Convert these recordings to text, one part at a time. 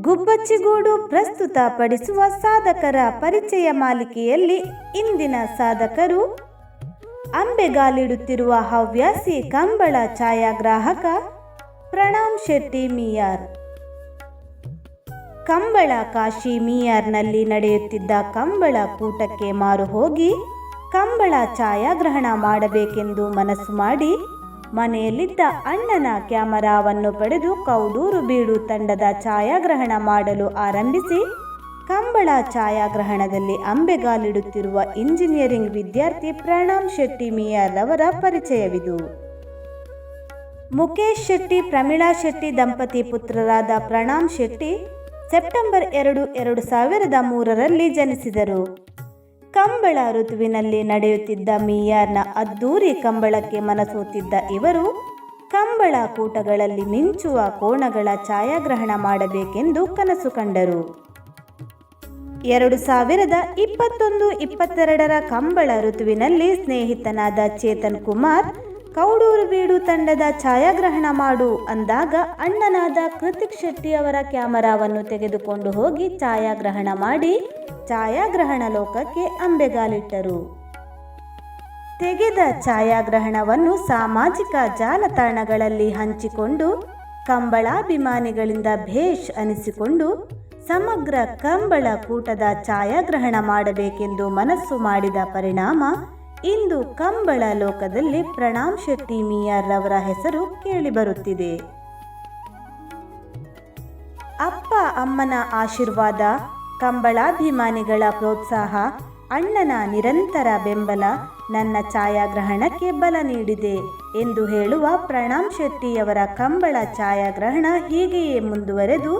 ಗುಬ್ಬಚ್ಚಿಗೂಡು ಪ್ರಸ್ತುತ ಪಡಿಸುವ ಸಾಧಕರ ಪರಿಚಯ ಮಾಲಿಕೆಯಲ್ಲಿ ಇಂದಿನ ಸಾಧಕರು ಅಂಬೆಗಾಲಿಡುತ್ತಿರುವ ಹವ್ಯಾಸಿ ಕಂಬಳ ಛಾಯಾಗ್ರಾಹಕ ಪ್ರಣಾಮ್ ಶೆಟ್ಟಿ ಮಿಯಾರ್. ಕಂಬಳ ಕಾಶಿ ಮಿಯಾರ್ನಲ್ಲಿ ನಡೆಯುತ್ತಿದ್ದ ಕಂಬಳ ಕೂಟಕ್ಕೆ ಮಾರು ಹೋಗಿ ಕಂಬಳ ಛಾಯಾಗ್ರಹಣ ಮಾಡಬೇಕೆಂದು ಮನಸ್ಸು ಮಾಡಿ ಮನೆಯಲ್ಲಿದ್ದ ಅಣ್ಣನ ಕ್ಯಾಮರಾವನ್ನು ಪಡೆದು ಕೌಡೂರು ಬೀಡು ತಂಡದ ಛಾಯಾಗ್ರಹಣ ಮಾಡಲು ಆರಂಭಿಸಿ, ಕಂಬಳ ಛಾಯಾಗ್ರಹಣದಲ್ಲಿ ಅಂಬೆಗಾಲಿಡುತ್ತಿರುವ ಇಂಜಿನಿಯರಿಂಗ್ ವಿದ್ಯಾರ್ಥಿ ಪ್ರಣಾಮ್ ಶೆಟ್ಟಿ ಮಿಯಾರ್ ಅವರ ಪರಿಚಯವಿದು. ಮುಖೇಶ್ ಶೆಟ್ಟಿ, ಪ್ರಮೀಳಾ ಶೆಟ್ಟಿ, ದಂಪತಿ ಪುತ್ರರಾದ ಪ್ರಣಾಮ್ ಶೆಟ್ಟಿ ಸೆಪ್ಟೆಂಬರ್ ಎರಡು ಎರಡು ಸಾವಿರದ ಮೂರರಲ್ಲಿ ಜನಿಸಿದರು. ಕಂಬಳ ಋತುವಿನಲ್ಲಿ ನಡೆಯುತ್ತಿದ್ದ ಮೀಯಾರ್ನ ಅದ್ದೂರಿ ಕಂಬಳಕ್ಕೆ ಮನಸೋತಿದ್ದ ಇವರು ಕಂಬಳ ಕೂಟಗಳಲ್ಲಿ ಮಿಂಚುವ ಕೋಣಗಳ ಛಾಯಾಗ್ರಹಣ ಮಾಡಬೇಕೆಂದು ಕನಸು ಕಂಡರು. ಎರಡು ಸಾವಿರದ ಇಪ್ಪತ್ತೊಂದು ಇಪ್ಪತ್ತೆರಡರ ಕಂಬಳ ಋತುವಿನಲ್ಲಿ ಸ್ನೇಹಿತನಾದ ಚೇತನ್ ಕುಮಾರ್ ಕೌಡೂರು ಬೀಡು ತಂಡದ ಛಾಯಾಗ್ರಹಣ ಮಾಡು ಅಂದಾಗ ಅಣ್ಣನಾದ ಕೃತಿಕ್ ಶೆಟ್ಟಿ ಅವರ ಕ್ಯಾಮರಾವನ್ನು ತೆಗೆದುಕೊಂಡು ಹೋಗಿ ಛಾಯಾಗ್ರಹಣ ಮಾಡಿ ಛಾಯಾಗ್ರಹಣ ಲೋಕಕ್ಕೆ ಅಂಬೆಗಾಲಿಟ್ಟರು. ತೆಗೆದ ಛಾಯಾಗ್ರಹಣವನ್ನು ಸಾಮಾಜಿಕ ಜಾಲತಾಣಗಳಲ್ಲಿ ಹಂಚಿಕೊಂಡು ಕಂಬಳಾಭಿಮಾನಿಗಳಿಂದ ಭೇಷ್ ಅನಿಸಿಕೊಂಡು ಸಮಗ್ರ ಕಂಬಳ ಕೂಟದ ಛಾಯಾಗ್ರಹಣ ಮಾಡಬೇಕೆಂದು ಮನಸ್ಸು ಮಾಡಿದ ಪರಿಣಾಮ ಇಂದು ಕಂಬಳ ಲೋಕದಲ್ಲಿ ಪ್ರಣಾಮ್ ಶೆಟ್ಟಿ ರವರ ಹೆಸರು ಕೇಳಿಬರುತ್ತಿದೆ ಅಪ್ಪ ಅಮ್ಮನ ಆಶೀರ್ವಾದ, ಕಂಬಳಾಭಿಮಾನಿಗಳ ಪ್ರೋತ್ಸಾಹ, ಅಣ್ಣನ ನಿರಂತರ ಬೆಂಬಲ ನನ್ನ ಛಾಯಾಗ್ರಹಣಕ್ಕೆ ಬಲ ನೀಡಿದೆ ಎಂದು ಹೇಳುವ ಪ್ರಣಾಮ್ ಶೆಟ್ಟಿಯವರ ಕಂಬಳ ಛಾಯಾಗ್ರಹಣ ಹೀಗೆಯೇ ಮುಂದುವರೆದು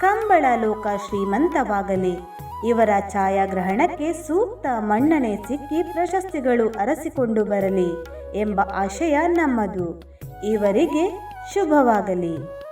ಕಂಬಳ ಲೋಕ ಶ್ರೀಮಂತವಾಗಲಿ. ಇವರ ಛಾಯಾಗ್ರಹಣಕ್ಕೆ ಸೂಕ್ತ ಮನ್ನಣೆ ಸಿಕ್ಕಿ ಪ್ರಶಸ್ತಿಗಳು ಅರಸಿಕೊಂಡು ಬರಲಿ ಎಂಬ ಆಶಯ ನಮ್ಮದು. ಇವರಿಗೆ ಶುಭವಾಗಲಿ.